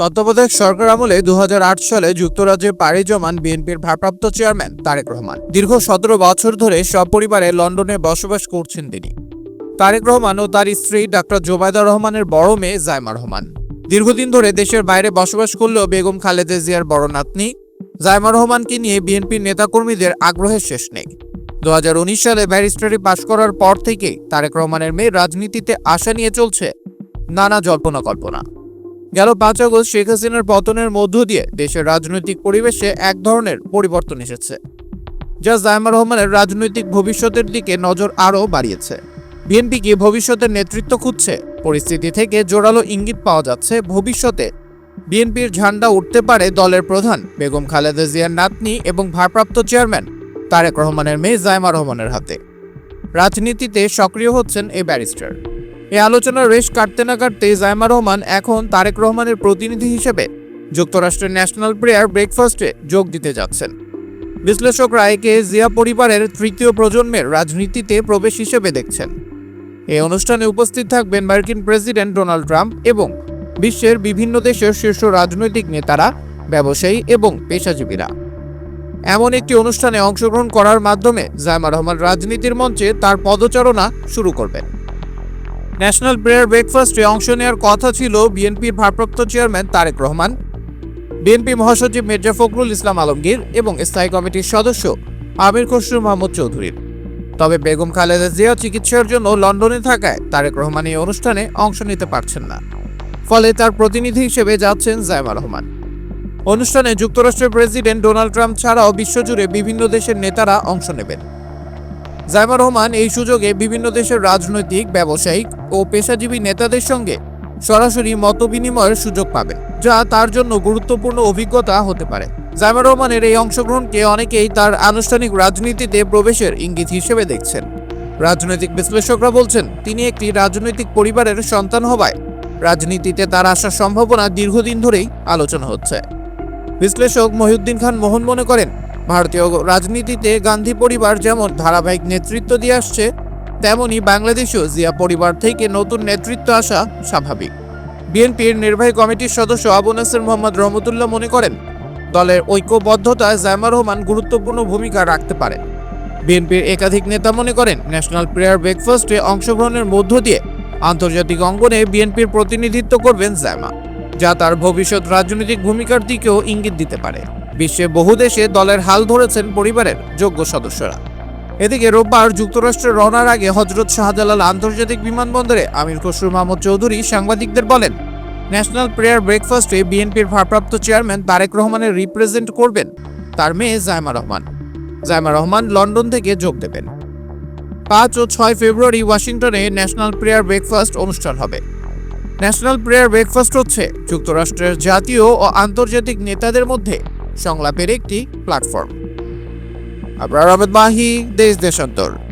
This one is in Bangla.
তত্ত্বাবধায়ক সরকার আমলে দু হাজার আট সালে যুক্তরাজ্যে পাড়ি জমান বিএনপির ভারপ্রাপ্ত চেয়ারম্যান তারেক রহমান। দীর্ঘ সতেরো বছর ধরে সপরিবারে লন্ডনে বসবাস করছেন তিনি। তারেক রহমান ও তার স্ত্রী ডাক্তার জোবায়দা রহমানের বড় মেয়ে জায়মা রহমান। দীর্ঘদিন ধরে দেশের বাইরে বসবাস করলেও বেগম খালেদা জিয়ার বড় নাতনি জায়মা রহমানকে নিয়ে বিএনপির নেতাকর্মীদের আগ্রহের শেষ নেই। দু হাজার উনিশ সালে ব্যারিস্টারি পাশ করার পর থেকেই তারেক রহমানের মেয়ে রাজনীতিতে আশা নিয়ে চলছে নানা জল্পনা কল্পনা। গেল পাঁচ আগস্ট শেখ হাসিনার পতনের মধ্য দিয়ে দেশের রাজনৈতিক পরিবেশে এক ধরনের পরিবর্তন এসেছে, যা জায়মা রহমানের রাজনৈতিক ভবিষ্যতের দিকে নজর আরও বাড়িয়েছে। বিএনপি কি ভবিষ্যতের নেতৃত্ব খুঁজছে? পরিস্থিতি থেকে জোরালো ইঙ্গিত পাওয়া যাচ্ছে ভবিষ্যতে। বিএনপির ঝান্ডা উঠতে পারে দলের প্রধান বেগম খালেদা জিয়ার নাতনি এবং ভারপ্রাপ্ত চেয়ারম্যান তারেক রহমানের মেয়ে জায়মা রহমানের হাতে। রাজনীতিতে সক্রিয় হচ্ছেন এই ব্যারিস্টার। এই আলোচনার রেশ কাটতে না কাটতে জায়মা রহমান এখন তারেক রহমানের প্রতিনিধি হিসেবে যুক্তরাষ্ট্রের ন্যাশনাল প্রেয়ার ব্রেকফাস্টে যোগ দিতে যাচ্ছেন। বিশ্লেষকরা একে জিয়া পরিবারের তৃতীয় প্রজন্মের রাজনীতিতে প্রবেশ হিসেবে দেখছেন। এই অনুষ্ঠানে উপস্থিত থাকবেন মার্কিন প্রেসিডেন্ট ডোনাল্ড ট্রাম্প এবং বিশ্বের বিভিন্ন দেশের শীর্ষ রাজনৈতিক নেতারা, ব্যবসায়ী এবং পেশাজীবীরা। এমন একটি অনুষ্ঠানে অংশগ্রহণ করার মাধ্যমে জায়মা রহমান রাজনীতির মঞ্চে তার পদচারণা শুরু করবেন। ন্যাশনাল প্রেয়ার ব্রেকফাস্টে অংশ নেওয়ার কথা ছিল বিএনপির ভারপ্রাপ্ত চেয়ারম্যান তারেক রহমান, বিএনপি মহাসচিব মির্জা ফখরুল ইসলাম আলমগীর এবং স্থায়ী কমিটির সদস্য আমির খসরু মোহাম্মদ চৌধুরীর। তবে বেগম খালেদা জিয়া চিকিৎসার জন্য লন্ডনে থাকায় তারেক রহমান এই অনুষ্ঠানে অংশ নিতে পারছেন না। ফলে তার প্রতিনিধি হিসেবে যাচ্ছেন জায়মা রহমান। অনুষ্ঠানে যুক্তরাষ্ট্রের প্রেসিডেন্ট ডোনাল্ড ট্রাম্প ছাড়াও বিশ্বজুড়ে বিভিন্ন দেশের নেতারা অংশ নেবেন। জায়মা রহমান এই সুযোগে বিভিন্ন দেশের রাজনৈতিক, ব্যবসায়িক ও পেশাজীবী নেতাদের সঙ্গে সরাসরি মতবিনিময়ের সুযোগ পাবে, যা তার জন্য গুরুত্বপূর্ণ অভিজ্ঞতা হতে পারে। জায়মা রহমানের এই অংশগ্রহণকে অনেকেই তার আনুষ্ঠানিক রাজনীতিতে প্রবেশের ইঙ্গিত হিসেবে দেখছেন। রাজনৈতিক বিশ্লেষকরা বলছেন, তিনি একটি রাজনৈতিক পরিবারের সন্তান হওয়ায় রাজনীতিতে তার আসার সম্ভাবনা দীর্ঘদিন ধরেই আলোচনা হচ্ছে। বিশ্লেষক মহিউদ্দিন খান মোহন মনে করেন ভারতীয় রাজনীতিতে গান্ধী পরিবার যেমন ধারাবাহিক নেতৃত্ব দিয়ে আসছে, তেমনি বাংলাদেশেও জিয়া পরিবার থেকে নতুন নেতৃত্ব আসা স্বাভাবিক। বিএনপির নির্বাহী কমিটির সদস্য আবু নাসের মোহাম্মদ রহমতুল্লাহ মনে করেন, দলের ঐক্যবদ্ধতায় জায়মা রহমান গুরুত্বপূর্ণ ভূমিকা রাখতে পারেন বিএনপির একাধিক নেতা মনে করেন, ন্যাশনাল প্রেয়ার ব্রেকফাস্টে অংশগ্রহণের মধ্য দিয়ে আন্তর্জাতিক অঙ্গনে বিএনপির প্রতিনিধিত্ব করবেন জায়মা, যা তার ভবিষ্যৎ রাজনৈতিক ভূমিকার দিকেও ইঙ্গিত দিতে পারে। বিশ্বে বহু দেশে দলের হাল ধরেছেন পরিবারের যোগ্য সদস্যরা। এদিকে রোববার যুক্তরাষ্ট্রে রওনার আগে হজরত শাহজালাল আন্তর্জাতিক বিমানবন্দরে আমির খসরু মাহমুদ চৌধুরী সাংবাদিকদের বলেন, ন্যাশনাল প্রেয়ার ব্রেকফাস্টে বিএনপির ভারপ্রাপ্ত চেয়ারম্যান তারেক রহমানের রিপ্রেজেন্ট করবেন তার মেয়ে জায়মা রহমান। জায়মা রহমান লন্ডন থেকে যোগ দেবেন। পাঁচ ও ছয় ফেব্রুয়ারি ওয়াশিংটনে ন্যাশনাল প্রেয়ার ব্রেকফাস্ট অনুষ্ঠান হবে। ন্যাশনাল প্রেয়ার ব্রেকফাস্ট হচ্ছে যুক্তরাষ্ট্রের জাতীয় ও আন্তর্জাতিক নেতাদের মধ্যে সংলাপের একটি প্ল্যাটফর্ম আবরার আহমেদ মাহি দেশ দেশান্তর।